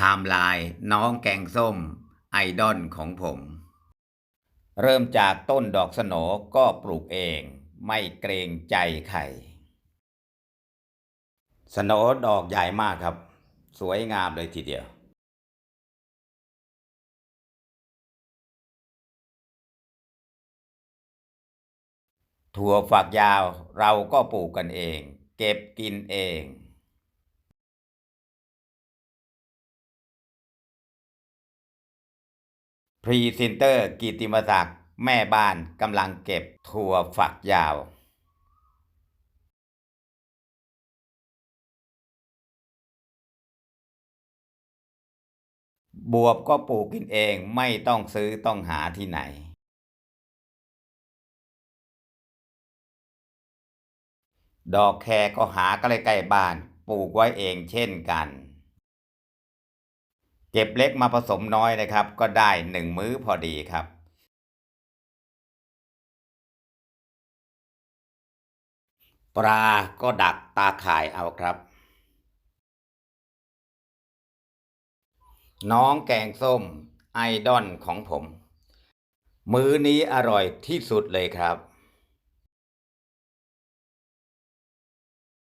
ทม์ไลน์น้องแกงส้ม ไอดอลของผม เริ่มจากต้นดอกสโหนก็ปลูกเอง ไม่เกรงใจใครสโหนดอกใหญ่มากครับ สวยงามเลยทีเดียวถั่วฝักยาวเราก็ปลูกกันเอง เก็บกินเอง พรีเซนเตอร์กิติมศักดิ์แม่บ้านกำลังเก็บถั่วฝักยาว บวบก็ปลูกกินเองไม่ต้องซื้อต้องหาที่ไหน ดอกแครก็หาใกล้ๆบ้านปลูกไว้เองเช่นกัน เก็บเล็กมาผสมน้อยนะครับ ก็ได้หนึ่งมื้อพอดีครับ ปลาก็ดักตาข่ายเอาครับ น้องแกงส้มไอดอลของผม มื้อนี้อร่อยที่สุดเลยครับ